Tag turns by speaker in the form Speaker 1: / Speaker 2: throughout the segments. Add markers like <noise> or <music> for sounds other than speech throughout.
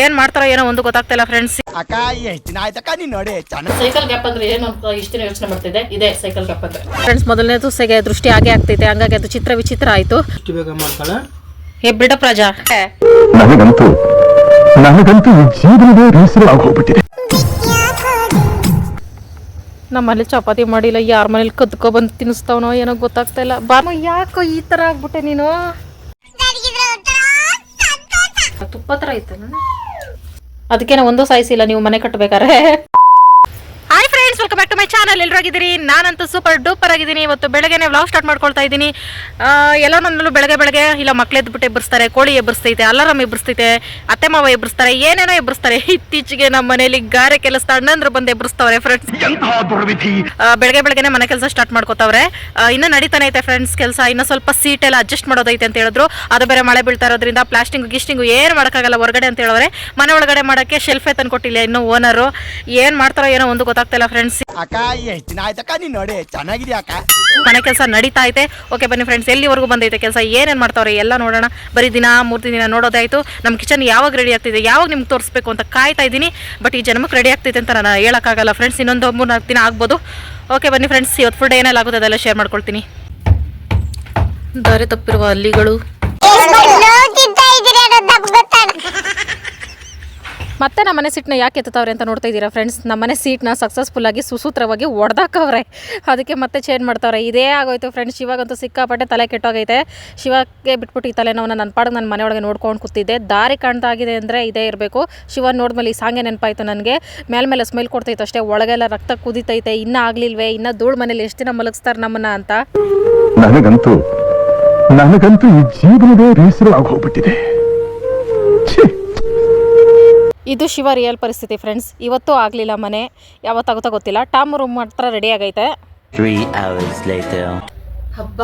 Speaker 1: ಏನ್ ಮಾಡ್ತಾರೋ ಏನೋ ಒಂದು ಗೊತ್ತಾಗ್ತಿಲ್ಲ ಫ್ರೆಂಡ್ಸ್
Speaker 2: ಅಕ್ಕ ಎಷ್ಟು ದಿನ ಆಯ್ತಕ್ಕ ನೀನ್ ನೋಡಿ ಚೆನ್ನಾಗಿ
Speaker 1: ಸೈಕಲ್ ಗ್ಯಾಪ್ ಅಂದ್ರೆ ಏನು ಅಂತ ಇಷ್ಟು ಯೋಚನೆ ಮಾಡ್ತಿದೆ ಇದೇ ಸೈಕಲ್ ಗ್ಯಾಪ್ ಅಂದ್ರೆ. ಫ್ರೆಂಡ್ಸ್ ಮೊದಲನೇದು ಸೆಗೆ ದೃಷ್ಟಿ ಆಗೇ ಆಗ್ತೈತೆ. ಹಂಗಾಗಿ ಅದು ಚಿತ್ರ ವಿಚಿತ್ರ ಆಯ್ತು.
Speaker 3: ಎಷ್ಟು ಬೇಗ ಮಾಡ್ತಾಳೆ?
Speaker 1: ಹೇ ಬಿಡಪ್ಪ ರಾಜಾ
Speaker 4: ನನಗಂತೂ ನನಗಂತೂ ಜೀವನವೇ ಬೇಸರ ಆಗೋಗ್ಬಿಟ್ಟಿದೆ.
Speaker 1: ನಮ್ಮ ಮನೇಲಿ ಚಪಾತಿ ಮಾಡಿಲ್ಲ ಯಾರ ಮನೇಲಿ ಕದ್ಕೊ ಬಂದು ತಿನ್ನಿಸ್ತಾವನೋ ಏನೋ ಗೊತ್ತಾಗ್ತಾ ಇಲ್ಲ. ಬಾಮ ಯಾಕೋ ಈ ತರ ಆಗ್ಬಿಟ್ಟೆ ನೀನು? ತುಪ್ಪ ತರ ಐತಲ್ಲ ಅದಕ್ಕೇನೆ ಒಂದು ಸಾಯಿಸಿಲ್ಲ ನೀವು ಮನೆ ಕಟ್ಟಬೇಕಾರೆ ಚಾನಲ್ ಎಲ್ಲರಾಗಿದ್ದೀರಿ ನಾನಂತೂ ಸೂಪರ್ ಡೂಪರ್ ಆಗಿದ್ದೀನಿ. ಇವತ್ತು ಬೆಳಗ್ಗೆನೆ ವ್ಲಾಗ್ ಸ್ಟಾರ್ಟ್ ಮಾಡ್ಕೊಳ್ತಾ ಇದ್ದೀನಿ. ಎಲ್ಲ ನನ್ನಲ್ಲೂ ಬೆಳಗ್ಗೆ ಬೆಳಗ್ಗೆ ಇಲ್ಲ ಮಕ್ಳು ಎದ್ಬಿಟ್ಟು ಎಬ್ಬರಿಸ್ತಾರೆ ಕೋಳಿ ಎಬ್ಬರಿಸ್ತೈತೆ ಅಲಾರಾಮ್ ಎಬ್ಬರಿಸ್ತೈತೆ ಅತ್ತೆ ಮಾವ ಎಬ್ಬರಿಸ್ತಾರೆ ಏನೇನೋ ಎಬ್ಬರಿಸ್ತಾರೆ ಇತ್ತೀಚೆಗೆ ನಮ್ಮ ಮನೇಲಿ ಗಾರೆ ಕೆಲಸ ಅಣ್ಣಂದ್ರು ಬಂದು ಎಬ್ಬರಿಸ್ತವ್ರೆ ಫ್ರೆಂಡ್ಸ್ ಬೆಳಗ್ಗೆ ಬೆಳಗ್ಗೆನೆ ಮನೆ ಕೆಲಸ ಸ್ಟಾರ್ಟ್ ಮಾಡ್ಕೋತಾವ್ರೆ. ಇನ್ನೂ ನಡೀತಾನೆ ಐತೆ ಫ್ರೆಂಡ್ಸ್ ಕೆಲಸ. ಇನ್ನೂ ಸ್ವಲ್ಪ ಸೀಟ್ ಎಲ್ಲ ಅಡ್ಜಸ್ಟ್ ಮಾಡೋದೈತೆ ಅಂತ ಹೇಳಿದ್ರು. ಅದು ಬೇರೆ ಮಳೆ ಬೀಳ್ತಾ ಇರೋದ್ರಿಂದ ಪ್ಲಾಸ್ಟಿಂಗ್ ಗಿಸ್ಟಿಂಗ್ ಏನು ಮಾಡೋಕ್ಕಾಗಲ್ಲ ಹೊರಗಡೆ ಅಂತ ಹೇಳಿದ್ರೆ ಮನೆ ಒಳಗಡೆ ಮಾಡೋಕ್ಕೆ ಶೆಲ್ಫೇ ತಂದ್ಕೊಟ್ಟಿಲ್ಲ ಇನ್ನೂ ಓನರು ಏನು ಮಾಡ್ತಾರೋ ಏನೋ ಒಂದು ಗೊತ್ತಾಗ್ತಿಲ್ಲ ಫ್ರೆಂಡ್ಸ್
Speaker 2: ಎಷ್ಟು ದಿನ ಆಯ್ತಕ್ಕ? ನೀನ್ ನೋಡಿ ಚೆನ್ನಾಗಿದೆ ಅಕ್ಕ?
Speaker 1: ಮನೆ ಕೆಲಸ ನಡೀತಾ ಐತೆ ಓಕೆ ಬನ್ನಿ ಫ್ರೆಂಡ್ಸ್ ಎಲ್ಲಿವರೆಗೂ ಬಂದೈತೆ ಕೆಲಸ? ಏನೇನು ಮಾಡ್ತಾವ್ರೆ? ಎಲ್ಲ ನೋಡೋಣ. ಬರೀ ದಿನ ಮೂರ್ತಿ ದಿನ ನೋಡೋದಾಯ್ತು. ನಮ್ಮ ಕಿಚನ್ ಯಾವಾಗ ರೆಡಿ ಆಗ್ತಿದೆ? ಯಾವಾಗ ನಿಮ್ಗೆ ತೋರಿಸ್ಬೇಕು ಅಂತ ಕಾಯ್ತಾ ಇದ್ದೀನಿ. ಬಟ್ ಈ ಜನ್ಮಕ್ಕೆ ರೆಡಿ ಆಗ್ತೈತೆ ಅಂತ ನಾನು ಹೇಳೋಕ್ಕಾಗಲ್ಲ. ಫ್ರೆಂಡ್ಸ್ ಇನ್ನೊಂದು ಮೂರು ನಾಲ್ಕು ದಿನ ಆಗ್ಬೋದು. ಓಕೆ ಬನ್ನಿ ಫ್ರೆಂಡ್ಸ್ ಇವತ್ತು ಫುಡ್ ಏನೆಲ್ಲ ಆಗುತ್ತೆ ಅದೆಲ್ಲ ಶೇರ್ ಮಾಡ್ಕೊಳ್ತೀನಿ. ದಾರಿ ತಪ್ಪಿರುವ ಹಲ್ಲಿಗಳು. ಮತ್ತೆ ನಮ್ಮ ಮನೆ ಸೀಟ್ನ ಯಾಕೆ ಎತ್ತವ್ರೆ ಅಂತ ನೋಡ್ತಾ ಇದ್ದೀರಾ ಫ್ರೆಂಡ್ಸ್ ನಮ್ಮನೆ ಸೀಟ್ನ ಸಕ್ಸಸ್ಫುಲ್ ಆಗಿ ಸುಸೂತ್ರವಾಗಿ ಒಡ್ದಾಕವ್ರೆ. ಅದಕ್ಕೆ ಮತ್ತೆ ಚೇಂಜ್ ಮಾಡ್ತಾವ್ರೆ. ಇದೇ ಆಗೋಯ್ತು ಫ್ರೆಂಡ್ಸ್ ಇವಾಗಂತೂ ಸಿಕ್ಕಾಪಟ್ಟೆ ತಲೆ ಕೆಟ್ಟೋಗೈತೆ. ಶಿವಕ್ಕೆ ಬಿಟ್ಬಿಟ್ಟು ಈ ತಲೆನೋವನ್ನು ನನ್ನ ಪಾಡಿಗೆ ನನ್ನ ಮನೆಯೊಳಗೆ ನೋಡ್ಕೊಂಡು ಕೂತಿದ್ದೆ. ದಾರಿ ಕಾಣ್ತಾ ಆಗಿದೆ ಅಂದರೆ ಇದೇ ಇರಬೇಕು. ಶಿವ ನೋಡ್ಮೇಲೆ ಈ ಸಾಂಗೆ ನೆನಪಾಯ್ತು ನನಗೆ. ಮೇಲೆ ಮೇಲೆ ಸ್ಮೈಲ್ ಕೊಡ್ತೈತೆ ಅಷ್ಟೇ. ಒಳಗೆಲ್ಲ ರಕ್ತ ಕುದಿತೈತೆ. ಇನ್ನೂ ಆಗ್ಲಿಲ್ವೇ? ಇನ್ನೂ ಧೂಳು ಮನೇಲಿ ಎಷ್ಟು ದಿನ ಮಲಗಿಸ್ತಾರೆ ನಮ್ಮನ್ನ ಅಂತ?
Speaker 4: ನನಗಂತೂ ನನಗಂತೂ ಈ ಜೀವನವೇ ಬೇಸರ ಆಗೋಗ್ಬಿಟ್ಟಿದೆ ಛೀ
Speaker 1: ಇದು ಶಿವ ರಿಯಲ್ ಪರಿಸ್ಥಿತಿ ಫ್ರೆಂಡ್ಸ್ ಇವತ್ತೂ ಆಗಲಿಲ್ಲ ಮನೆ. ಯಾವತ್ತಾಗುತ್ತಾ ಗೊತ್ತಿಲ್ಲ. ಟಾಮ್ ರೂಮ್ ಮಾತ್ರ ರೆಡಿ ಆಗೈತೆ.
Speaker 5: Three hours later.
Speaker 1: ಹಬ್ಬ.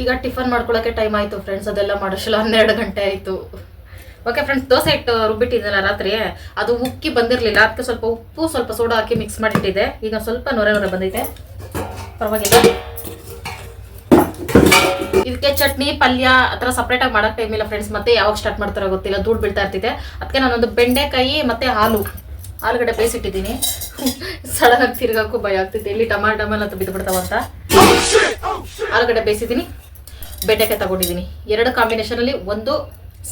Speaker 1: ಈಗ ಟಿಫನ್ ಮಾಡ್ಕೊಳ್ಳೋಕೆ ಟೈಮ್ ಆಯಿತು ಫ್ರೆಂಡ್ಸ್ ಅದೆಲ್ಲ ಮಾಡೋಷ್ಟಲ್ಲ ಹನ್ನೆರಡು ಗಂಟೆ ಆಯಿತು. ಓಕೆ ಫ್ರೆಂಡ್ಸ್ ದೋಸೆ ಇಟ್ಟು ರುಬ್ಬಿಟ್ಟಿದ್ದೆಲ್ಲ ರಾತ್ರಿ? ಅದು ಉಕ್ಕಿ ಬಂದಿರಲಿಲ್ಲ. ಅದಕ್ಕೆ ಸ್ವಲ್ಪ ಉಪ್ಪು ಸ್ವಲ್ಪ ಸೋಡಾ ಹಾಕಿ ಮಿಕ್ಸ್ ಮಾಡಿಟ್ಟಿದ್ದೆ ಈಗ ಸ್ವಲ್ಪ ನೊರೆ ನೊರೆ ಬಂದೈತೆ. ಪರವಾಗಿಲ್ಲ. ಇದಕ್ಕೆ ಚಟ್ನಿ, ಪಲ್ಯ ಆ ಸಪ್ರೇಟ್ ಆಗಿ ಮಾಡಕ್ ಟೈಮ್ ಇಲ್ಲ ಫ್ರೆಂಡ್ಸ್ ಮತ್ತೆ ಯಾವಾಗ ಸ್ಟಾರ್ಟ್ ಮಾಡ್ತಾರೋ ಗೊತ್ತಿಲ್ಲ, ಧೂಳು ಬೀಳ್ತಾ ಇರ್ತಿದೆ. ಅದಕ್ಕೆ ನಾನೊಂದು ಬೆಂಡೆಕಾಯಿ ಮತ್ತೆ ಹಾಲು. ಆಲೂಗಡ್ಡೆ ಬೇಯಿಸಿಟ್ಟಿದ್ದೀನಿ. <laughs> ಸಡನ್ ಆಗಿ ತಿರ್ಗಾಕು ಭಯ ಆಗ್ತಿದೆ ಇಲ್ಲಿ ಟಮಾಟ ಟಮಾಟ ಅಂತ ಬಿಡ್ತಾವಂತ ಆಲೂಗಡ್ಡೆ ಬೇಯಿಸಿದ್ದೀನಿ. ಬೆಂಡೆಕಾಯಿ ತಗೊಂಡಿದ್ದೀನಿ. ಎರಡು ಕಾಂಬಿನೇಷನ್ ಅಲ್ಲಿ ಒಂದು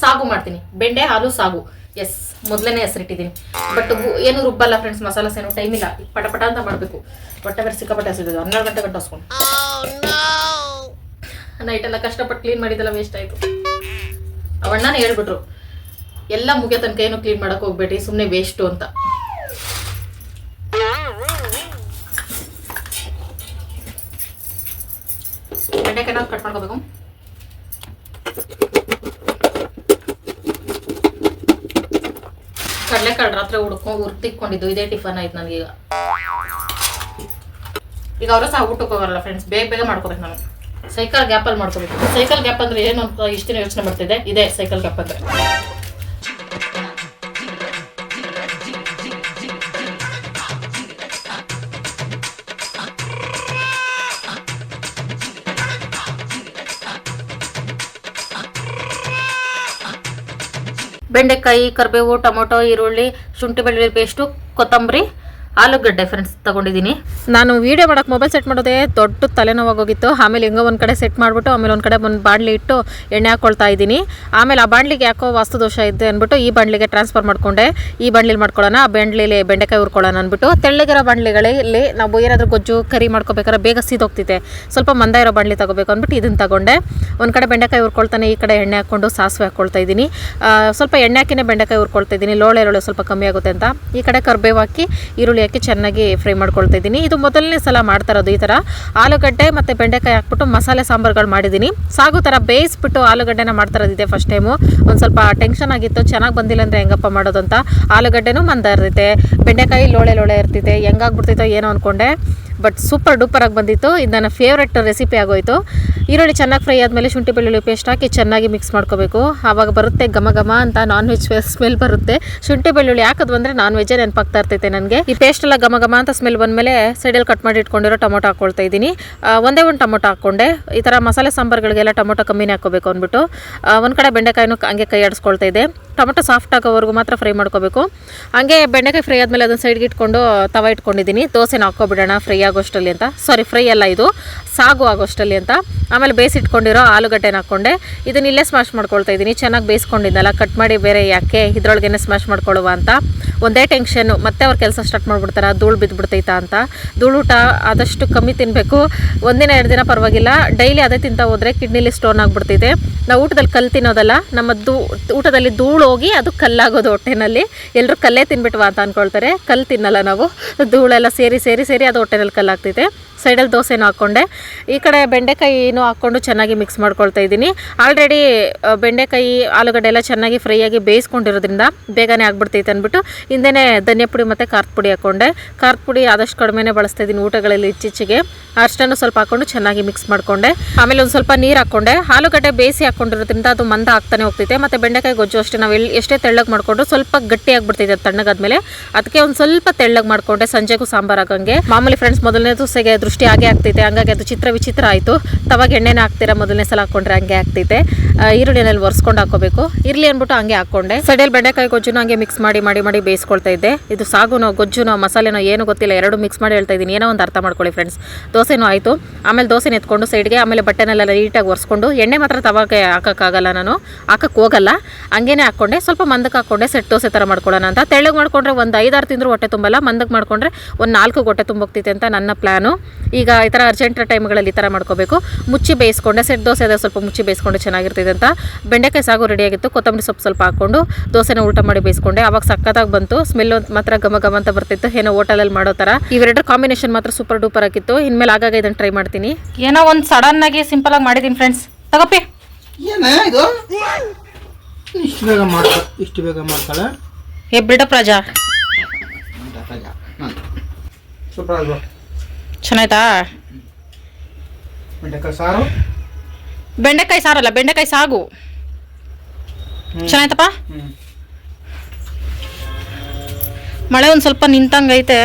Speaker 1: ಸಾಗು ಮಾಡ್ತೀನಿ. ಬೆಂಡೆ, ಹಾಲು, ಸಾಗು. ಎಸ್ ಮೊದಲನೇ ಹೆಸರಿಟ್ಟಿದ್ದೀನಿ. ಬಟ್ ಏನು ರುಬ್ಬಲ್ಲ ಫ್ರೆಂಡ್ಸ್ ಮಸಾಲಾಸ್ ಏನು ಟೈಮ್ ಇಲ್ಲ. ಪಟಪಟ ಪಟ ಅಂತ ಮಾಡಬೇಕು. ಹೊಟ್ಟೆ ಬೇರೆ ಸಿಕ್ಕಾಪಟ್ಟೆ ಹಸಿದ್ದು ಹನ್ನೆರಡು ಗಂಟೆ ಗಂಟೆ ಹಸ್ಕೊಂಡು ನೈಟ್ ಎಲ್ಲ ಕಷ್ಟಪಟ್ಟು ಕ್ಲೀನ್ ಮಾಡಿದ್ದೆಲ್ಲ ವೇಸ್ಟ್ ಆಯಿತು. ಅವಣ್ಣನೇ ಹೇಳ್ಬಿಟ್ರು, ಎಲ್ಲ ಮುಗಿಯ ತನಕ ಏನು ಕ್ಲೀನ್ ಮಾಡಕ್ ಹೋಗ್ಬೇಡಿ ಸುಮ್ಮನೆ ವೇಸ್ಟು ಅಂತ. ಬೆಂಡೆಕಾಯಿನ ಕಟ್ ಮಾಡ್ಕೋಬೇಕು. ಕಡಲೆಕಾಳು ರಾತ್ರಿ ಹುಡ್ಕೊಂಡು ಹುರ್ತಿಕ್ಕೊಂಡಿದ್ದು ಇದೇ ಟಿಫನ್ ಆಯ್ತು ನನಗೀಗ. ಈಗ ಅವರು ಸಹ ಊಟಕ್ಕೆ ಹೋಗಲ್ಲ ಫ್ರೆಂಡ್ಸ್ ಬೇಗ ಬೇಗ ಮಾಡ್ಕೋಬೇಕು ನಾನು. ಸೈಕಲ್ ಗ್ಯಾಪಲ್ಲಿ ಮಾಡ್ಕೋಬೇಕು. ಸೈಕಲ್ ಗ್ಯಾಪ್ ಅಂದ್ರೆ ಏನು ಅಂತ ಇಷ್ಟು ದಿನ ಯೋಚನೆ ಮಾಡ್ತಿದೆ ಇದೆ ಸೈಕಲ್ ಗ್ಯಾಪ್ ಅಂದ್ರೆ. ಬೆಂಡೆಕಾಯಿ, ಕರಿಬೇವು, ಟೊಮೊಟೊ, ಈರುಳ್ಳಿ, ಶುಂಠಿ, ಬೆಳ್ಳುಳ್ಳಿ ಪೇಸ್ಟು ಕೊತ್ತಂಬರಿ. ಆಲೂಗಡ್ಡೆ ಫ್ರೆಂಡ್ಸ್ ತಗೊಂಡಿದ್ದೀನಿ. ನಾನು ವಿಡಿಯೋ ಮಾಡೋಕೆ ಮೊಬೈಲ್ ಸೆಟ್ ಮಾಡೋದೇ ದೊಡ್ಡ ತಲೆನೋವಾಗೋಗಿತ್ತು. ಆಮೇಲೆ ಹೆಂಗೋ ಒಂದು ಕಡೆ ಸೆಟ್ ಮಾಡಿಬಿಟ್ಟು, ಆಮೇಲೆ ಒಂದು ಕಡೆ ಒಂದು ಬಾಣಲಿ ಇಟ್ಟು ಎಣ್ಣೆ ಹಾಕ್ಕೊಳ್ತಾ ಇದ್ದೀನಿ. ಆಮೇಲೆ ಆ ಬಾಣಲಿಗೆ ಯಾಕೋ ವಾಸ್ತು ದೋಷ ಇದೆ ಅಂದ್ಬಿಟ್ಟು ಈ ಬಾಣಲಿಗೆ ಟ್ರಾನ್ಸ್ಫರ್ ಮಾಡ್ಕೊಂಡೆ. ಈ ಬಾಣಲಿಲಿ ಮಾಡ್ಕೊಳ್ಳೋಣ, ಆ ಬಾಣಲಿಲಿ ಬೆಂಡೆಕಾಯಿ ಹುರ್ಕೊಳ್ಳೋಣ ಅಂದ್ಬಿಟ್ಟು. ತೆಳ್ಳಗಿರೋ ಬಾಣಲಿಗಳಲ್ಲಿ ನಾವು ಏನಾದರೂ ಗೊಜ್ಜು, ಕರಿ ಮಾಡ್ಕೋಬೇಕಾದ್ರೆ ಬೇಗ ಸೀದೋಗ್ತಿದೆ. ಸ್ವಲ್ಪ ಮಂದ ಇರೋ ಬಾಣಲಿ ತಗೋಬೇಕು ಅಂದ್ಬಿಟ್ಟು ಇದನ್ನು ತಗೊಂಡೆ. ಒಂದು ಕಡೆ ಬೆಂಡೆಕಾಯಿ ಹುರ್ಕೊಳ್ತಾನೆ, ಈ ಕಡೆ ಎಣ್ಣೆ ಹಾಕ್ಕೊಂಡು ಸಾಸಿವೆ ಹಾಕ್ಕೊಳ್ತಾ ಇದ್ದೀನಿ. ಸ್ವಲ್ಪ ಎಣ್ಣೆ ಹಾಕಿನೇ ಬೆಂಡೆಕಾಯಿ ಹುರ್ಕೊಳ್ತಾ ಇದ್ದೀನಿ. ಲೋಳೆ ಲೋಳೆ ಸ್ವಲ್ಪ ಕಮ್ಮಿ ಆಗುತ್ತೆ ಅಂತ. ಈ ಕಡೆ ಕರ್ಬೇವು ಹಾಕಿ, ಈರುಳ್ಳಿ ಹಾಕಿ ಚೆನ್ನಾಗಿ ಫ್ರೈ ಮಾಡ್ಕೊಳ್ತಾ ಇದ್ದೀನಿ. ಇದು ಮೊದಲನೇ ಸಲ ಮಾಡ್ತಾ ಇರೋದು ಈ ಥರ ಆಲೂಗಡ್ಡೆ ಮತ್ತು ಬೆಂಡೆಕಾಯಿ ಹಾಕ್ಬಿಟ್ಟು ಮಸಾಲೆ ಸಾಂಬಾರುಗಳು ಮಾಡಿದ್ದೀನಿ. ಸಾಗು ಥರ ಬೇಯಿಸ್ಬಿಟ್ಟು ಆಲೂಗಡ್ಡೆನ ಮಾಡ್ತಾ ಇರೋದಿದೆ ಫಸ್ಟ್ ಟೈಮು ಒಂದು ಸ್ವಲ್ಪ ಟೆನ್ಷನ್ ಆಗಿತ್ತು, ಚೆನ್ನಾಗಿ ಬಂದಿಲ್ಲ ಅಂದರೆ ಹೆಂಗಪ್ಪ ಮಾಡೋದು ಅಂತ. ಆಲೂಗಡ್ಡೆನೂ ಮಂದ ಇರ್ತೈತೆ. ಬೆಂಡೆಕಾಯಿ ಲೋಳೆ ಲೋಳೆ ಇರ್ತೈತೆ. ಹೆಂಗಾಗ್ಬಿಡ್ತೈತೋ ಏನೋ ಅಂದ್ಕೊಂಡೆ ಬಟ್ ಸೂಪರ್ ಡೂಪರ್ ಆಗಿ ಬಂದಿತ್ತು. ಇದು ನನ್ನ ಫೇವ್ರೆಟ್ ರೆಸಿಪಿ ಆಗೋಯ್ತು. ಈರುಳ್ಳಿ ಚೆನ್ನಾಗಿ ಫ್ರೈ ಆದಮೇಲೆ ಶುಂಠಿ ಬೆಳ್ಳುಳ್ಳಿ ಪೇಸ್ಟ್ ಹಾಕಿ ಚೆನ್ನಾಗಿ ಮಿಕ್ಸ್ ಮಾಡ್ಕೋಬೇಕು. ಆವಾಗ ಬರುತ್ತೆ ಘಮ ಘಮ ಅಂತ ನಾನ್ ವೆಜ್ ಸ್ಮೆಲ್ ಬರುತ್ತೆ. ಶುಂಠಿ ಬೆಳ್ಳುಳ್ಳಿ ಹಾಕೋದು ಅಂದರೆ ನಾನ್ ವೆಜ್ಜೇ ನೆನಪಾಗ್ತಾ ಇರ್ತೈತೆ ನನಗೆ. ಈ ಪೇಸ್ಟ್ ಎಲ್ಲ ಘಮ ಘಮ ಅಂತ ಸ್ಮೆಲ್ ಬಂದಮೇಲೆ ಸೈಡಲ್ಲಿ ಕಟ್ ಮಾಡಿ ಇಟ್ಕೊಂಡಿರೋ ಟೊಮೊಟೊ ಹಾಕ್ಕೊಳ್ತಾ ಇದ್ದೀನಿ. ಒಂದೇ ಒಂದು ಟೊಮೊಟೊ ಹಾಕ್ಕೊಂಡೆ. ಈ ಥರ ಮಸಾಲೆ ಸಾಂಬಾರುಗಳಿಗೆಲ್ಲ ಟೊಮೊಟೊ ಕಮ್ಮಿನೇ ಹಾಕೋಬೇಕು ಅಂದ್ಬಿಟ್ಟು. ಒಂದು ಕಡೆ ಬೆಂಡೆಕಾಯಿನೂ ಹಂಗೆ ಕೈ ಆಡಿಸ್ಕೊಳ್ತಾ ಇದೆ. ಟೊಮೊಟೊ ಸಾಫ್ಟ್ ಆಗೋವರೆಗೂ ಮಾತ್ರ ಫ್ರೈ ಮಾಡ್ಕೋಬೇಕು. ಹಂಗೆ ಬೆಂಡೆಕಾಯಿ ಫ್ರೈ ಆದಮೇಲೆ ಅದನ್ನು ಸೈಡ್ಗೆ ಇಟ್ಕೊಂಡು ತವ ಇಟ್ಕೊಂಡಿದ್ದೀನಿ. ದೋಸೆನ ಹಾಕ್ಕೊಬಿಡೋಣ ಫ್ರೈ ಆಗೋಷ್ಟಲ್ಲಿ ಅಂತ. ಸಾರಿ ಫ್ರೈ ಅಲ್ಲ ಇದು. ಸಾಗು ಆಗೋಷ್ಟಲ್ಲಿ ಅಂತ. ಆಮೇಲೆ ಬೇಯಿಸಿಟ್ಕೊಂಡಿರೋ ಆಲೂಗಡ್ಡೆನ ಹಾಕ್ಕೊಂಡೆ. ಇದನ್ನ ಇಲ್ಲೇ ಸ್ಮ್ಯಾಶ್ ಮಾಡ್ಕೊಳ್ತಾ ಇದ್ದೀನಿ. ಚೆನ್ನಾಗಿ ಬೇಯಿಸ್ಕೊಂಡಿದ್ದಲ್ಲ ಕಟ್ ಮಾಡಿ ಬೇರೆ ಯಾಕೆ ಇದ್ರೊಳಗೇನೆ ಸ್ಮ್ಯಾಶ್ ಮಾಡ್ಕೊಳ್ಳುವ ಅಂತ. ಒಂದೇ ಟೆನ್ಷನ್ನು ಮತ್ತೆ ಅವ್ರ ಕೆಲಸ ಸ್ಟಾರ್ಟ್ ಮಾಡ್ಬಿಡ್ತಾರೆ, ಧೂಳು ಬಿದ್ದುಬಿಡ್ತೈತಾ ಅಂತ. ಧೂಳೂಟ ಆದಷ್ಟು ಕಮ್ಮಿ ತಿನ್ನಬೇಕು ಒಂದಿನ ಎರಡು ದಿನ ಪರವಾಗಿಲ್ಲ. ಡೈಲಿ ಅದೇ ತಿಂತ ಹೋದರೆ ಕಿಡ್ನಿಲಿ ಸ್ಟೋನ್ ಆಗಿಬಿಡ್ತೈತೆ. ನಾವು ಊಟದಲ್ಲಿ ಕಲ್ಲು ತಿನ್ನೋದಲ್ಲ, ನಮ್ಮ ದೂ ಊಟದಲ್ಲಿ ಧೂಳು ಹೋಗಿ ಅದು ಕಲ್ಲಾಗೋದು ಹೊಟ್ಟೆನಲ್ಲಿ. ಎಲ್ಲರೂ ಕಲ್ಲೇ ತಿನ್ಬಿಟ್ವಾ ಅಂತ ಅಂದ್ಕೊಳ್ತಾರೆ ಕಲ್ಲು ತಿನ್ನಲ್ಲ ನಾವು. ಧೂಳೆಲ್ಲ ಸೇರಿ ಸೇರಿ ಸೇರಿ ಅದು ಹೊಟ್ಟೆನಲ್ಲಿ ಕಲ್ಲಾಗ್ತೈತೆ ಸೈಡಲ್ಲಿ ದೋಸೆನೂ ಹಾಕ್ಕೊಂಡೆ. ಈ ಕಡೆ ಬೆಂಡೆಕಾಯಿನೂ ಹಾಕ್ಕೊಂಡು ಚೆನ್ನಾಗಿ ಮಿಕ್ಸ್ ಮಾಡ್ಕೊಳ್ತಾ ಇದ್ದೀನಿ. ಆಲ್ರೆಡಿ ಬೆಂಡೆಕಾಯಿ, ಆಲೂಗಡ್ಡೆ ಎಲ್ಲ ಚೆನ್ನಾಗಿ ಫ್ರೈಯಾಗಿ ಬೇಯಿಸ್ಕೊಂಡಿರೋದ್ರಿಂದ ಬೇಗನೆ ಆಗ್ಬಿಡ್ತೈತೆ ಅಂದ್ಬಿಟ್ಟು ಹಿಂದೆನೇ ಧನಿಯಾ ಪುಡಿ ಮತ್ತು ಖಾರದ ಪುಡಿ ಹಾಕ್ಕೊಂಡೆ. ಖಾರದ ಪುಡಿ ಆದಷ್ಟು ಕಡಿಮೆನೇ ಬಳಸ್ತಾ ಇದ್ದೀನಿ ಊಟಗಳಲ್ಲಿ ಇತ್ತೀಚೆಗೆ. ಅಷ್ಟನ್ನು ಸ್ವಲ್ಪ ಹಾಕ್ಕೊಂಡು ಚೆನ್ನಾಗಿ ಮಿಕ್ಸ್ ಮಾಡ್ಕೊಂಡೆ. ಆಮೇಲೆ ಒಂದು ಸ್ವಲ್ಪ ನೀರು ಹಾಕ್ಕೊಂಡೆ. ಆಲೂಗಡ್ಡೆ ಬೇಯಿಸಿ ಹಾಕ್ಕೊಂಡಿರೋದ್ರಿಂದ ಅದು ಮಂದ ಆಗ್ತಾನೆ ಹೋಗ್ತೈತೆ. ಮತ್ತು ಬೆಂಡೆಕಾಯಿ ಗೊಜ್ಜು ಅಷ್ಟೇ ನಾವು ಎಲ್ಲಿ ಎಷ್ಟೇ ತೆಳ್ಳಗೆ ಮಾಡಿಕೊಂಡು ಸ್ವಲ್ಪ ಗಟ್ಟಿ ಆಗ್ಬಿಡ್ತೈತೆ ಅದು ತಣ್ಣಗಾದ್ಮೇಲೆ. ಅದಕ್ಕೆ ಒಂದು ಸ್ವಲ್ಪ ತೆಳ್ಳಗೆ ಮಾಡಿಕೊಂಡೆ. ಸಂಜೆಗೂ ಸಾಂಬಾರು ಆಗಂಗೆ. ಮಾಮೂಲಿ ಫ್ರೆಂಡ್ಸ್ ಮೊದಲನೇ ಸೆಗೆ ದೃಷ್ಟಿ ಹಾಗೆ ಆಗ್ತೈತೆ. ಹಂಗಾಗಿ ಅದು ಚಿತ್ರ ವಿಚಿತ್ರ ಆಯಿತು. ತವಾಗ ಎಣ್ಣೆನ ಹಾಕ್ತೀರಾ? ಮೊದಲನೇ ಸಲ ಹಾಕ್ಕೊಂಡ್ರೆ ಹಂಗೆ ಆಗ್ತೈತೆ. ಈರುಳ್ಳಿನಲ್ಲಿ ಒರೆಸ್ಕೊಂಡು ಹಾಕೋಬೇಕು ಇರಲಿ ಅಂದ್ಬಿಟ್ಟು ಹಂಗೆ ಹಾಕ್ಕೊಂಡೆ. ಸೈಡಲ್ಲಿ ಬೆಂಡೆಕಾಯಿ ಗೊಜ್ಜುನ ಹಂಗೆ ಮಿಕ್ಸ್ ಮಾಡಿ ಮಾಡಿ ಮಾಡಿ ಬೇಯಿಸ್ಕೊಳ್ತಾ ಇದ್ದೆ. ಇದು ಸಾಗುನೋ, ಗೊಜ್ಜುನೋ, ಮಸಾಲೆನೋ ಏನು ಗೊತ್ತಿಲ್ಲ. ಎರಡು ಮಿಕ್ಸ್ ಮಾಡಿ ಹೇಳ್ತಾ ಇದ್ದೀನಿ. ಏನೋ ಒಂದು ಅರ್ಥ ಮಾಡ್ಕೊಳ್ಳಿ ಫ್ರೆಂಡ್ಸ್ ದೋಸೆನೂ ಆಯಿತು. ಆಮೇಲೆ ದೋಸೆನ ಎತ್ಕೊಂಡು ಸೈಡ್ಗೆ ಆಮೇಲೆ ಬಟ್ಟೆನೆಲ್ಲ ನೀಟಾಗಿ ಒರೆಸ್ಕೊಂಡು, ಎಣ್ಣೆ ಮಾತ್ರ ತವಾಗೆ ಹಾಕೋಕ್ಕಾಗಲ್ಲ ನಾನು. ಹಾಕಕ್ಕೆ ಹೋಗಲ್ಲ. ಹಂಗೇನೆ ಹಾಕ್ಕೊಂಡೆ. ಸ್ವಲ್ಪ ಮಂದಕ್ಕೆ ಹಾಕ್ಕೊಂಡೆ. ಸೆಟ್ ದೋಸೆ ಥರ ಮಾಡ್ಕೊಳ್ಳೋಣ ಅಂತ. ತೆಳ್ಳಗೆ ಮಾಡ್ಕೊಂಡ್ರೆ ಒಂದು ಐದಾರು ತಿಂದರೂ ಹೊಟ್ಟೆ ತುಂಬಲ್ಲ. ಮಂದಕ್ಕೆ ಮಾಡ್ಕೊಂಡ್ರೆ ಒಂದು ನಾಲ್ಕು ಹೊಟ್ಟೆ ತುಂಬೋಗ್ತೈತೆ ಅಂತ ನನ್ನ ಪ್ಲ್ಯಾನು ಈಗ ಈ ಥರ ಅರ್ಜೆಂಟ್ ಟೈಮ್ಗಳಲ್ಲಿ ಈ ಥರ ಮಾಡ್ಕೋಬೇಕು. ಮುಚ್ಚಿ ಬೇಯಿಸ್ಕೊಂಡೆ ಸೆಟ್ ದೋಸೆ ಅದೇ ಸ್ವಲ್ಪ ಮುಚ್ಚಿ ಬೇಯಿಸ್ಕೊಂಡು ಚೆನ್ನಾಗಿರ್ತೈತೆ ಅಂತ. ಬೆಂಡೆಕಾಯಿ ಸಾಗು ರೆಡಿಯಾಗಿತ್ತು ಕೊತ್ತಂಬರಿ ಸೊಪ್ಪು ಸ್ವಲ್ಪ ಹಾಕ್ಕೊಂಡು ದೋಸೆನ ಊಟ ಮಾಡಿ ಬೇಯಿಸ್ಕೊಂಡೆ. ಅವಾಗ ಸಕ್ಕತ್ತಾಗಿ ಬಂತು ಸ್ಮೆಲ್ ಮಾತ್ರ ಘಮ ಘಮ ಅಂತ ಬರ್ತಿತ್ತು. ಏನೋ ಹೋಟೆಲಲ್ಲಿ ಮಾಡೋ ಥರ ಇವೆರಡರ ಕಾಂಬಿನೇಷನ್ ಮಾತ್ರ ಸೂಪರ್ ಡೂಪರ್ ಆಗಿತ್ತು. ಇನ್ಮೇಲೆ ಆಗಾಗ ಇದನ್ನು ಟ್ರೈ ಮಾಡ್ತೀನಿ. ಏನೋ ಒಂದು ಸಡನ್ ಆಗಿ ಸಿಂಪಲ್ ಆಗಿ ಮಾಡಿದ್ದೀನಿ ಫ್ರೆಂಡ್ಸ್ ತಗೋಪಿ.
Speaker 3: ಏನ ಇದು? ಇಷ್ಟು ಬೇಗ ಮಾಡ್ತಾಳೆ ಇಷ್ಟು ಬೇಗ ಮಾಡ್ತಾಳೆ?
Speaker 1: ಏ ಪ್ರಜಾ ರಾಜಾ.
Speaker 3: ಸೂಪರ್ ಅಲ್ವಾ
Speaker 1: ಚೆನ್ನಾಯ್ತಾ?
Speaker 3: ಬೆಂಡೆಕಾಯಿ ಸಾರು?
Speaker 1: ಬೆಂಡೆಕಾಯಿ ಸಾರಲ್ಲ ಬೆಂಡೆಕಾಯಿ ಸಾಗು. ಚೆನ್ನಾಯ್ತಪ್ಪ? ಮಳೆ ಒಂದು ಸ್ವಲ್ಪ ನಿಂತಂಗೈತೆ.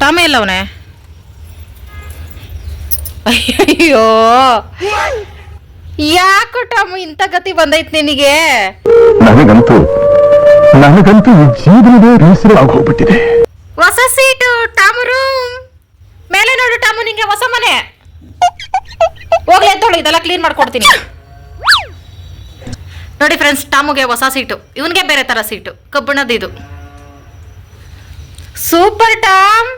Speaker 1: ಟಾಮೆ ಇಲ್ಲ ಅವನೇ? ಅಯ್ಯೋ ಯಾಕೋ ಟಾಮು ಇಂಥ ಗತಿ ಬಂದೈತೆ ನಿನಗೆ?
Speaker 4: ನನಗಂತೂ ನನಗಂತೂ ಈ ಜೀವನವೇ
Speaker 1: ಹೊಸ ಸೀಟು ನೋಡು ನಿಂಗೆ ಹೊಸ ಮನೆ. ಹೋಗ್ಲಿ ಹೇಳಿ ಇದೆಲ್ಲ ಕ್ಲೀನ್ ಮಾಡ್ಕೊಡ್ತೀನಿ. ನೋಡಿ ಫ್ರೆಂಡ್ಸ್ ಟಾಮುಗೆ ಹೊಸ ಸೀಟು. ಇವನಿಗೆ ಬೇರೆ ಥರ ಸೀಟು. ಕಬ್ಬಿಣದ ಇದು. Super Tom.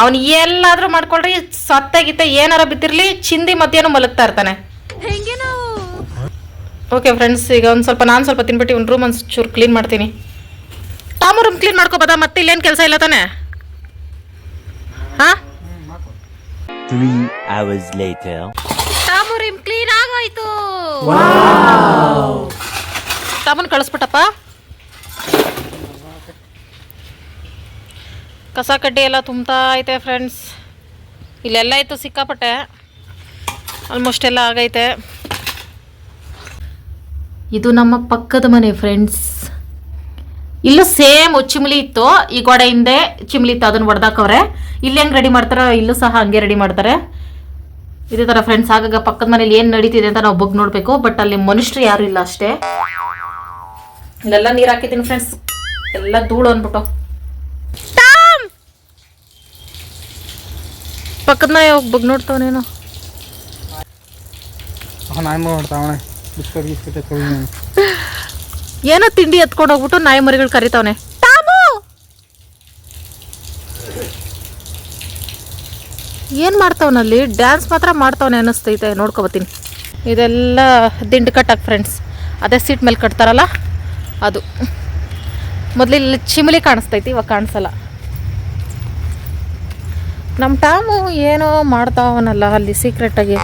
Speaker 1: ಅವನು ಎಲ್ಲಾದ್ರೂ ಮಾಡ್ಕೊಳ್ರಿ ಸತ್ತಾಗಿತ್ತ ಏನಾರ ಬಿದ್ದಿರ್ಲಿ ಚಿಂದಿ ಮಧ್ಯಾಹ್ನ ಮಲಗ್ತಾ ಇರ್ತಾನೆ. ಓಕೆ ಫ್ರೆಂಡ್ಸ್ ಈಗ ಒಂದು ಸ್ವಲ್ಪ ನಾನು ಸ್ವಲ್ಪ ತಿನ್ಬಿಟ್ಟು ಒಂದ್ ರೂಮ್ ಒಂದು ಚೂರು ಕ್ಲೀನ್ ಮಾಡ್ತೀನಿ. ಟಾಮು ರೂಮ್ ಕ್ಲೀನ್ ಮಾಡ್ಕೋಬೋದಾ? ಮತ್ತೆ ಇಲ್ಲೇನು ಕೆಲಸ ಇಲ್ಲ ತಾನೆ? ಹಾಂ. ಟಾಮು ರೂಮ್ ಕ್ಲೀನ್ ಆಗೋಯ್ತು. ಟಾಮನ್ ಕಳಿಸ್ಬಿಟ್ಟಪ್ಪ. ಕಸ ಕಡ್ಡಿ ಎಲ್ಲ ತುಂಬ್ತಾ ಐತೆ ಫ್ರೆಂಡ್ಸ್ ಇಲ್ಲೆಲ್ಲ ಇತ್ತು ಸಿಕ್ಕಾಪಟ್ಟೆ. ಆಲ್ಮೋಸ್ಟ್ ಎಲ್ಲ ಆಗೈತೆ. ಇದು ನಮ್ಮ ಪಕ್ಕದ ಮನೆ ಫ್ರೆಂಡ್ಸ್ ಇಲ್ಲೂ ಸೇಮ್ ಚಿಮ್ಲಿ ಇತ್ತು. ಈ ಗೋಡೆ ಹಿಂದೆ ಚಿಮ್ಲಿ ಇತ್ತು ಅದನ್ನ ಹೊಡೆದಾಕವ್ರೆ ಇಲ್ಲಿ ಹೆಂಗೆ ರೆಡಿ ಮಾಡ್ತಾರೋ ಇಲ್ಲೂ ಸಹ ಹಂಗೆ ರೆಡಿ ಮಾಡ್ತಾರೆ. ಇದೇ ಥರ ಫ್ರೆಂಡ್ಸ್ ಆಗಾಗ ಪಕ್ಕದ ಮನೇಲಿ ಏನು ನಡೀತಿದೆ ಅಂತ ನಾವು ಬಗ್ ನೋಡಬೇಕು ಬಟ್ ಅಲ್ಲಿ ಮನುಷ್ಯರು ಯಾರು ಇಲ್ಲ ಅಷ್ಟೇ. ಇಲ್ಲೆಲ್ಲ ನೀರು ಹಾಕಿದ್ದೀನಿ ಫ್ರೆಂಡ್ಸ್ ಎಲ್ಲ ಧೂಳು ಅಂದ್ಬಿಟ್ಟು! ಪಕ್ಕದ ಮನೆ ಹೋಗಿ ಬಗ್ ನೋಡ್ತಾವನೇನು
Speaker 3: ನಾನು ಮಾಡ್ತಾವಣೆ ಬಿಸ್ಕಟ್ ಗಿಸ್ಕಟ್ <laughs>
Speaker 1: ಏನೋ ತಿಂಡಿ ಎತ್ಕೊಂಡು ಹೋಗ್ಬಿಟ್ಟು ನಾಯಿ ಮರಿಗಳು ಕರಿತಾವನೆ. ಟಾಮು! ಏನು ಮಾಡ್ತಾವನಲ್ಲಿ? ಡ್ಯಾನ್ಸ್ ಮಾತ್ರ ಮಾಡ್ತಾವನೆ ಅನಿಸ್ತೈತೆ ನೋಡ್ಕೊಬತ್ತೀನಿ ಇದೆಲ್ಲ ದಿಂಡು ಕಟ್ಟಾಕ್ ಫ್ರೆಂಡ್ಸ್ ಅದೇ ಸೀಟ್ ಮೇಲೆ ಕಟ್ತಾರಲ್ಲ? ಅದು. ಮೊದಲು ಇಲ್ಲಿ ಚಿಮಲಿ ಕಾಣಿಸ್ತೈತಿ ಇವಾಗ ಕಾಣಿಸಲ್ಲ. ನಮ್ಮ ಟಾಮು ಏನೋ ಮಾಡ್ತಾವನಲ್ಲ ಅಲ್ಲಿ ಸೀಕ್ರೆಟಾಗಿ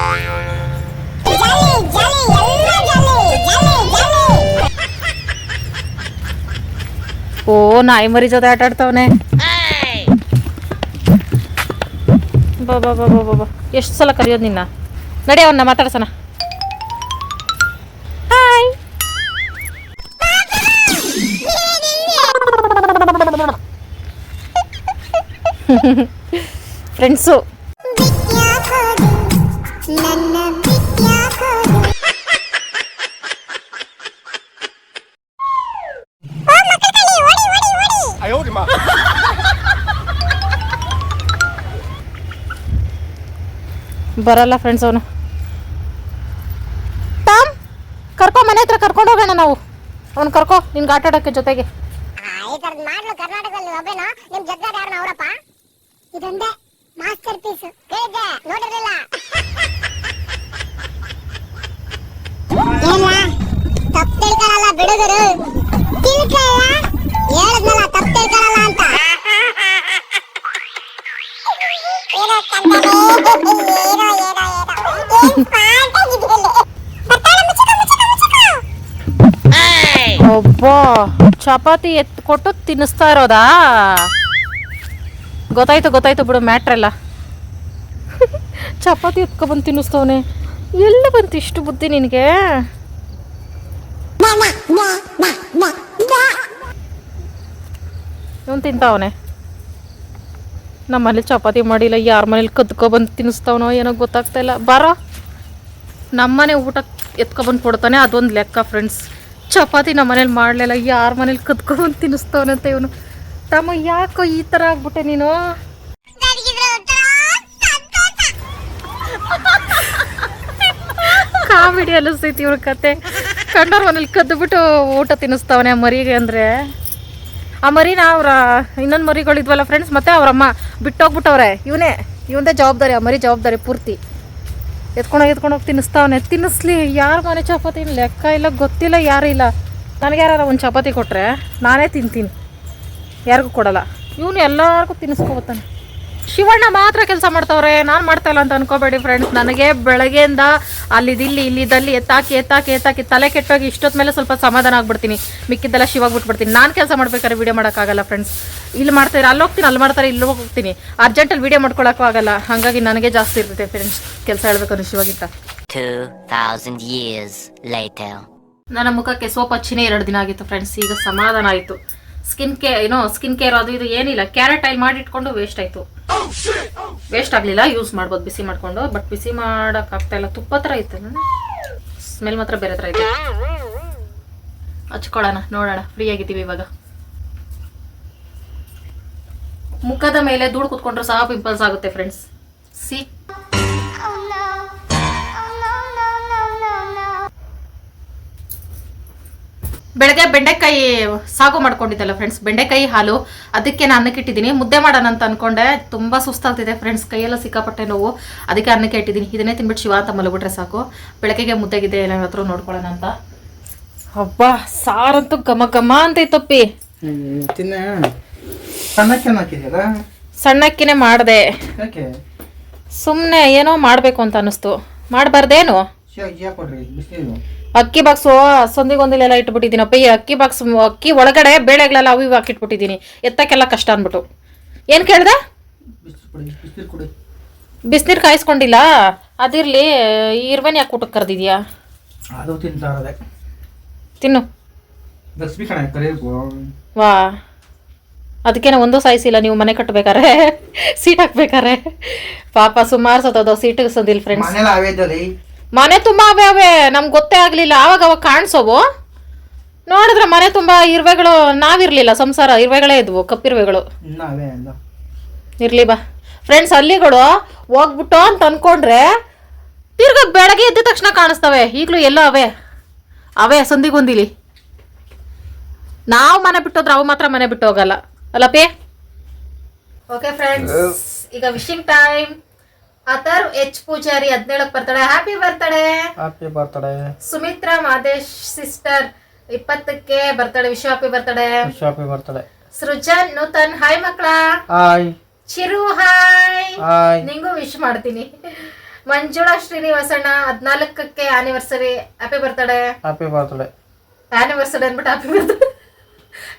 Speaker 1: ಓ, ನಾಯಿ ಮರಿ ಜೊತೆ ಆಟ ಆಡ್ತಾವನೆ. ಬಾ ಬಾ ಬಾ ಬಾ ಬಾ ಬಾ. ಎಷ್ಟು ಸಲ ಕರೆಯೋದು ನಿನ್ನ? ನಡಿ ಅವನ್ನ ಮಾತಾಡ್ಸೋಣ. ಹಾಯ್ ಫ್ರೆಂಡ್ಸು ಬರಲ್ಲ ಫ್ರೆಂಡ್ಸ್ ಅವನು. ಟಾಮ್ ಕರ್ಕೊ ಮನೆ ಹತ್ರ ಕರ್ಕೊಂಡು ಹೋಗೋಣ ನಾವು. ಅವ್ನು ಕರ್ಕೊ ನಿನ್ಗೆ ಆಟ ಆಡೋಕ್ಕೆ ಜೊತೆಗೆ.
Speaker 6: ಈ ಮಾಡ್ಲು ಕರ್ನಾಟಕದಲ್ಲಿ ಒಬ್ಬೇನೋ ನಿಮ್ಮ ಜೊತೆ ಯಾರು ಅವರಪ್ಪ? ಇದೊಂದೇ ಮಾಸ್ಟರ್ ಪೀಸ್ ಕೇಳಿದ್ದೆ ನೋಡಿರ್ಲಿಲ್ಲ. ತಪ್ಪು ತಿಳ್ಕೊಳಲ್ಲ ಬಿಡುಗರು. ತಿಳ್ಕೊಳ್ಳ ಹೇಳಿದ್ನಲ್ಲ ತಪ್ಪು ಅಂತ. <laughs> ಏನೋ <laughs>
Speaker 1: ಒಬ್ಬ, ಚಪಾತಿ ಎತ್ ಕೊಟ್ಟು ತಿನ್ನಿಸ್ತಾ ಇರೋದಾ? ಗೊತ್ತಾಯ್ತು ಗೊತ್ತಾಯ್ತು ಬಿಡು ಮ್ಯಾಟ್ರೆಲ್ಲ <laughs> ಚಪಾತಿ ಎತ್ಕೊಬಂದು ತಿನ್ನಿಸ್ತವನೆ. ಎಲ್ಲ ಬಂತು ಇಷ್ಟು ಬುದ್ಧಿ ನಿನಗೆ? ಇವನು ತಿಂತಾವನೆ. ನಮ್ಮಲ್ಲಿ ಚಪಾತಿ ಮಾಡಿಲ್ಲ, ಯಾರ ಮನೇಲಿ ಕದ್ಕೊಬಂದು ತಿನ್ನಿಸ್ತಾವನೋ ಏನೋ ಗೊತ್ತಾಗ್ತಾ ಇಲ್ಲ. ಬಾರೋ. ನಮ್ಮನೆ ಊಟ ಎತ್ಕೊಬಂದು ಕೊಡ್ತಾನೆ, ಅದೊಂದು ಲೆಕ್ಕ ಫ್ರೆಂಡ್ಸ್ ಚಪಾತಿ ನಮ್ಮ ಮನೇಲಿ ಮಾಡಲಿಲ್ಲ ಯಾರ ಮನೇಲಿ ಕದ್ಕೊಬಂದು ತಿನ್ನಿಸ್ತವನಂತೆ ಇವನು. ತಮ್ಮ ಯಾಕೋ ಈ ಥರ ಆಗ್ಬಿಟ್ಟೆ ನೀನು. ಕಾಮಿಡಿ ಅಲಿಸ್ತೈತಿ ಇವ್ರ ಕತೆ. ಕಂಡವ್ರ ಮನೇಲಿ ಕದ್ದುಬಿಟ್ಟು ಊಟ ತಿನ್ನಿಸ್ತಾವನೆ ಆ ಮರಿಗೆ ಅಂದರೆ. ಆ ಮರಿನ ಅವ್ರ, ಇನ್ನೊಂದು ಮರಿಗಳಿದ್ವಲ್ಲ ಫ್ರೆಂಡ್ಸ್ ಮತ್ತೆ ಅವರಮ್ಮ ಬಿಟ್ಟೋಗ್ಬಿಟ್ಟವ್ರೆ. ಇವನೇ ಇವಂದೇ ಜವಾಬ್ದಾರಿ, ಆ ಮರಿ ಜವಾಬ್ದಾರಿ ಪೂರ್ತಿ. ಎತ್ಕೊಂಡೋಗಿ ಎತ್ಕೊಂಡೋಗಿ ತಿನ್ನಿಸ್ತಾವನೆ. ತಿನ್ನಿಸ್ಲಿ, ಯಾರು ಮನೆ ಚಪಾತಿ ಲೆಕ್ಕ ಇಲ್ಲ, ಗೊತ್ತಿಲ್ಲ, ಯಾರು ಇಲ್ಲ. ನನಗೆ ಯಾರು ಒಂದು ಚಪಾತಿ ಕೊಟ್ಟರೆ ನಾನೇ ತಿಂತೀನಿ. ಯಾರಿಗೂ ಕೊಡಲ್ಲ. ಇವನು ಎಲ್ಲರಿಗೂ ತಿನ್ನಿಸ್ಕೊಬತ್ತಾನೆ. ಶಿವಣ್ಣ ಮಾತ್ರ ಕೆಲಸ ಮಾಡ್ತಾವ್ರೆ ನಾನು ಮಾಡ್ತಾ ಇಲ್ಲ ಅಂತ ಅನ್ಕೋಬೇಡಿ ಫ್ರೆಂಡ್ಸ್ ನನಗೆ ಬೆಳಗ್ಗೆಯಿಂದ ಅಲ್ಲಿದಿಲ್ಲಿ ಇಲ್ಲಿದಲ್ಲಿ ಎತ್ತಾಕಿ ಎತ್ತಾಕಿ ಎತ್ತಾಕಿ ತಲೆ ಕೆಟ್ಟೋಗಿ ಇಷ್ಟೊತ್ತ ಮೇಲೆ ಸ್ವಲ್ಪ ಸಮಾಧಾನ ಆಗ್ಬಿಡ್ತೀನಿ. ಮಿಕ್ಕಿದ್ದೆಲ್ಲ ಶಿವಾಗ್ ಬಿಟ್ಬಿಡ್ತೀನಿ ನಾನು ಕೆಲಸ ಮಾಡ್ಬೇಕಾದ್ರೆ ವಿಡಿಯೋ ಮಾಡೋಕ್ಕಾಗಲ್ಲ ಫ್ರೆಂಡ್ಸ್ ಇಲ್ಲಿ ಮಾಡ್ತಾರೆ ಅಲ್ಲಿ ಹೋಗ್ತೀನಿ ಅಲ್ಲಿ ಮಾಡ್ತಾರೆ ಇಲ್ಲಿ ಹೋಗ್ತೀನಿ. ಅರ್ಜೆಂಟಲ್ಲಿ ವಿಡಿಯೋ ಮಾಡ್ಕೊಳಕ್ಕೂ ಆಗಲ್ಲ. ಹಾಗಾಗಿ ನನಗೆ ಜಾಸ್ತಿ ಇರ್ತೈತೆ ಫ್ರೆಂಡ್ಸ್ ಕೆಲಸ ಹೇಳ್ಬೇಕಾದ್ರೆ ಶಿವಾಗಿಂತ.
Speaker 5: 2,000 years later.
Speaker 1: ನನ್ನ ಮುಖಕ್ಕೆ ಸೋಪ್ ಹಚ್ಚಿನೇ ಎರಡು ದಿನ ಆಗಿತ್ತು ಫ್ರೆಂಡ್ಸ್ ಈಗ ಸಮಾಧಾನ ಆಯಿತು. ಸ್ಕಿನ್ ಕೇರ್ ಏನೋ ಸ್ಕಿನ್ ಕೇರ್ ಅದು ಇದು ಏನಿಲ್ಲ. ಕ್ಯಾರೆಟ್ ಆಯಿಲ್ ಮಾಡಿಟ್ಕೊಂಡು ವೇಸ್ಟ್ ಆಯಿತು. ವೇಸ್ಟ್ ಆಗಲಿಲ್ಲ ಯೂಸ್ ಮಾಡ್ಬೋದು, ಬಿಸಿ ಮಾಡಿಕೊಂಡು. ಬಟ್ ಬಿಸಿ ಮಾಡೋಕ್ಕಾಗ್ತಾ ಇಲ್ಲ. ತುಪ್ಪ ಥರ ಇತ್ತು ಸ್ಮೆಲ್ ಮಾತ್ರ ಬೇರೆ ಥರ ಇತ್ತು ಹಚ್ಕೊಳ್ಳೋಣ, ನೋಡೋಣ. ಫ್ರೀ ಆಗಿದ್ದೀವಿ ಇವಾಗ. ಮುಖದ ಮೇಲೆ ಧೂಳು ಕುತ್ಕೊಂಡ್ರೆ ಸಹ ಪಿಂಪಲ್ಸ್ ಆಗುತ್ತೆ ಫ್ರೆಂಡ್ಸ್ ಸಿ ಬೆಳಗ್ಗೆ ಬೆಂಡೆಕಾಯಿ ಸಾಗು ಮಾಡ್ಕೊಂಡಿದ್ದಲ್ಲ ಫ್ರೆಂಡ್ಸ್ ಬೆಂಡೆಕಾಯಿ ಹಾಲು. ಅದಕ್ಕೆ ನಾನು ಅನ್ನಕ್ಕೆ ಇಟ್ಟಿದ್ದೀನಿ. ಮುದ್ದೆ ಮಾಡೋಣ ಅಂತ ಅಂದ್ಕೊಂಡೆ ತುಂಬ ಸುಸ್ತಾಗ್ತಿದೆ ಫ್ರೆಂಡ್ಸ್ ಕೈಯೆಲ್ಲ ಸಿಕ್ಕಾಪಟ್ಟೆ ನೋವು. ಅದಕ್ಕೆ ಅನ್ನಕ್ಕೆ ಇಟ್ಟಿದ್ದೀನಿ. ಇದನ್ನೇ ತಿನ್ಬಿಟ್ಟು ಶಿವ ಅಂತ ಮಲಗ್ಬಿಟ್ರೆ ಸಾಕು. ಬೆಳಗ್ಗೆಗೆ ಮುದ್ದೆಗಿದೆ ಏನಾದ್ರು ನೋಡ್ಕೊಳ್ಳೋಣ ಅಂತ. ಹಬ್ಬ ಸಾರಂತೂ ಘಮ ಘಮ ಅಂತ ಇತ್ತಪ್ಪಿ. ಸಣ್ಣಕ್ಕಿನೇ ಮಾಡಿದೆ.
Speaker 3: ಯಾಕೆ?
Speaker 1: ಸುಮ್ಮನೆ ಏನೋ ಮಾಡಬೇಕು ಅಂತ ಅನ್ನಿಸ್ತು ಮಾಡಬಾರ್ದೇನು? ಅಕ್ಕಿ ಬಾಕ್ಸು ಇಟ್ಬಿಟ್ಟಿದ್ದೀನಿ ಇಟ್ಬಿಟ್ಟಿದ್ದೀನಪ್ಪ. ಈ ಅಕ್ಕಿ ಬಾಕ್ಸ್ ಅಕ್ಕಿ ಒಳಗಡೆ ಬೇಳೆಗಳೆಲ್ಲ ಅವು ಇವು ಹಾಕಿಟ್ಬಿಟ್ಟಿದ್ದೀನಿ. ಎತ್ತಕ್ಕೆಲ್ಲ ಕಷ್ಟ ಅಂದ್ಬಿಟ್ಟು. ಏನು ಕೇಳ್ದೆ?
Speaker 3: ಬಿಸಿನೀರು ಕೊಡಿ
Speaker 1: ಬಿಸಿನೀರು ಕಾಯಿಸ್ಕೊಂಡಿಲ್ಲ? ಅದಿರಲಿ ಇರ್ವನ್ ಯಾಕೆ ಊಟಕ್ಕೆ ಕರೆದಿದ್ಯಾ?
Speaker 3: ಅದು
Speaker 1: ತಿನ್ನು. ವಾ. ಅದಕ್ಕೇನೆ ಒಂದೂ ಸಾಯಿಸಿಲ್ಲ ನೀವು ಮನೆ ಕಟ್ಟಬೇಕಾರೆ ಸೀಟ್ ಹಾಕ್ಬೇಕಾರೆ. ಪಾಪ ಸುಮಾರು ಸತ್ತೋದು ಸೀಟ್ ಸಂದಿಲ್ಲ ಫ್ರೆಂಡ್ಸ್ ಮನೆ ತುಂಬ ಅವೇ ಅವೇ ನಮ್ಗೆ ಗೊತ್ತೇ ಆಗಲಿಲ್ಲ. ಆವಾಗ ಅವಾಗ ಕಾಣಿಸೋವು. ನೋಡಿದ್ರೆ ಮನೆ ತುಂಬ ಇರುವೆಗಳು ನಾವಿರಲಿಲ್ಲ ಸಂಸಾರ ಇರುವೆಗಳೇ ಇದ್ವು ಕಪ್ಪಿರುವೆಗಳು. ಇರಲಿ ಬಾ. ಫ್ರೆಂಡ್ಸ್ ಅಲ್ಲಿಗಳು ಹೋಗ್ಬಿಟ್ಟು ಅಂತ ಅನ್ಕೊಂಡ್ರೆ ತಿರ್ಗ ಬೆಳಗ್ಗೆ ಎದ್ದ ತಕ್ಷಣ ಕಾಣಿಸ್ತವೆ. ಈಗಲೂ ಎಲ್ಲ ಅವೇ. ಅವೇ ಸಂದಿಗೊಂದಿಲಿ. ನಾವು ಮನೆ ಬಿಟ್ಟೋದ್ರೆ ಅವು ಮಾತ್ರ ಮನೆ ಬಿಟ್ಟು ಹೋಗಲ್ಲ. ಪೇ ಓಕೆ ಫ್ರೆಂಡ್ಸ್ ಈಗ ವಿಶಿಂಗ್ ಟೈಮ್ ಅಥರ್ H Pujari ಹದಿನೇಳಕ್ birthday happy birthday
Speaker 3: happy birthday
Speaker 1: Sumitra Madesh sister ಇಪ್ಪತ್ತಕ್ಕೆ birthday Vishwa happy birthday
Speaker 3: happy birthday
Speaker 1: Srujan Nutan. Hi ಮಕ್ಕಳ.
Speaker 3: ಹಾಯ್
Speaker 1: ಚಿರು ಹಾಯ್
Speaker 3: ಹಾಯ್
Speaker 1: ನಿಂಗೂ ವಿಶ್ ಮಾಡ್ತೀನಿ. ಮಂಜುಳಾ ಶ್ರೀನಿವಾಸಣ್ಣ ಹದಿನಾಲ್ಕಕ್ಕೆ anniversary happy birthday
Speaker 3: happy birthday
Speaker 1: anniversary ಅಂದ್ಬಿಟ್ಟು happy birthday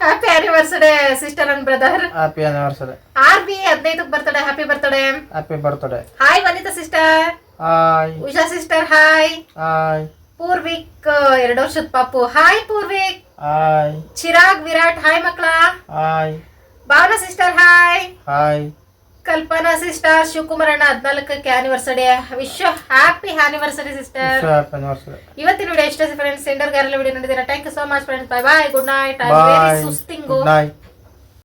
Speaker 1: happy anniversary sister and brother
Speaker 3: happy anniversary
Speaker 1: R B ಹದಿನೈದಕ್ಕೆ birthday happy birthday
Speaker 3: happy birthday
Speaker 1: hi Vanitha sister
Speaker 3: hi
Speaker 1: Usha sister hi
Speaker 3: hi
Speaker 1: Purvik ಎರಡು ವರ್ಷದ ಪಾಪು. Hi Purvik
Speaker 3: hi
Speaker 1: Chirag Virat hi ಮಕ್ಕಳ.
Speaker 3: Hi
Speaker 1: Bhavana sister hi
Speaker 3: hi
Speaker 1: Kalpana sister Shivakumar ಅಣ್ಣ ಹದಿನಾಲ್ಕಕ್ಕೆ anniversary Vishwa happy anniversary sister ಇವತ್ತಿನ video ಇಷ್ಟ friends ಸೆಂಡರ್ ಗ್ಯಾರಲ್ಲ video ನೋಡಿದ್ದೀರಾ? Thank you so much friends bye bye good night I very
Speaker 3: bye
Speaker 1: ಸುಸ್ತಿಂಗು